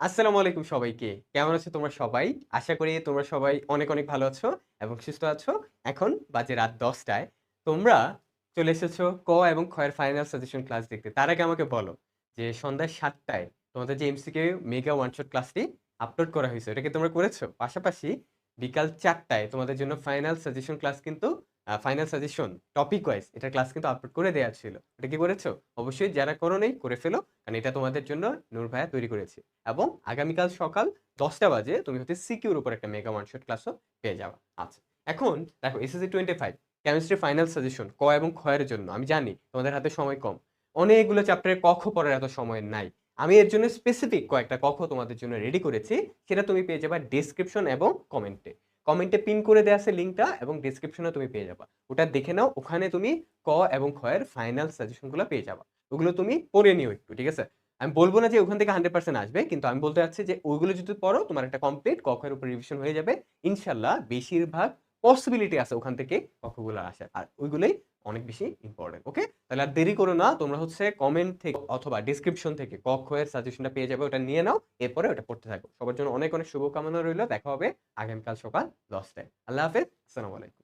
আসসালামু আলাইকুম সবাইকে। কেমন আছো তোমরা সবাই? আশা করি তোমরা সবাই অনেক, অনেক ভালো আছো এবং সুস্থ আছো। এখন বাজে রাত দশটায় তোমরা চলে এসেছ ক এবং খয়ের ফাইনাল সাজেশন ক্লাস দেখতে। তার আগে আমাকে বলো যে সন্ধ্যা সাতটায় তোমাদের যে এমসিকিউ মেগা ওয়ান শট ক্লাসটি আপলোড করা হয়েছে ওটা কি তোমরা করেছ? পাশাপাশি বিকাল চারটায় তোমাদের জন্য ফাইনাল সাজেশন ক্লাস কিন্তু ফাইনাল সাজেশন টপিক ওয়াইজ এটার ক্লাস কিন্তু আপলোড করে দেওয়া ছিল। এটা কি করেছ? অবশ্যই যারা করো নাই করে ফেলো। কারণ এটা তোমাদের জন্য নূর ভাইয়া তৈরি করেছে। এবং আগামীকাল সকাল দশটা বাজে তুমি হচ্ছে সিকিউর উপর একটা মেগা ওয়ান শট ক্লাসও পেয়ে যাবা। আচ্ছা। এখন দেখো এসএসসি 25 কেমিস্ট্রি ফাইনাল সাজেশন ক এবং এর জন্য আমি জানি তোমাদের হাতে সময় কম। অনেকগুলো চ্যাপ্টারে ক, খ পড়ার এত সময় নাই। আমি এর জন্য স্পেসিফিক কয়েকটা ক, খ তোমাদের জন্য রেডি করেছি। সেটা তুমি পেয়ে যাবে ডেসক্রিপশন এবং কমেন্টে। কমেন্টে পিন করে দেওয়া আছে লিঙ্কটা এবং ডিসক্রিপশনে তুমি পেয়ে যাবা। ওটা দেখে নাও। ওখানে তুমি ক এবং খ এর ফাইনাল সাজেশনগুলো পেয়ে যাবা। ওগুলো তুমি পড়ে নিও একটু। ঠিক আছে? আমি বলব না যে ওখান থেকে 100% আসবে। কিন্তু আমি বলতে চাচ্ছি যে ওইগুলো যদি পড়ো তোমার একটা কমপ্লিট ক, খ এর উপর রিভিশন হয়ে যাবে। ইনশাল্লাহ বেশিরভাগ পসিবিলিটি আছে ওখান থেকে কখগুলো আসার। আর ওইগুলোই অনেক বেশি ইম্পর্টেন্ট ওকে? তাহলে আর দেরি করো না। তোমরা হচ্ছে কমেন্ট থেকে অথবা ডিসক্রিপশন থেকে কক্ষয়ের সাজেশনটা পেয়ে যাবে। ওটা নিয়ে নাও। এরপরে ওটা পড়তে থাকো। সবার জন্য অনেক, অনেক শুভকামনা রইল দেখা হবে আগামীকাল সকাল দশটায় আল্লাহ হাফেজ। আসসালামু আলাইকুম।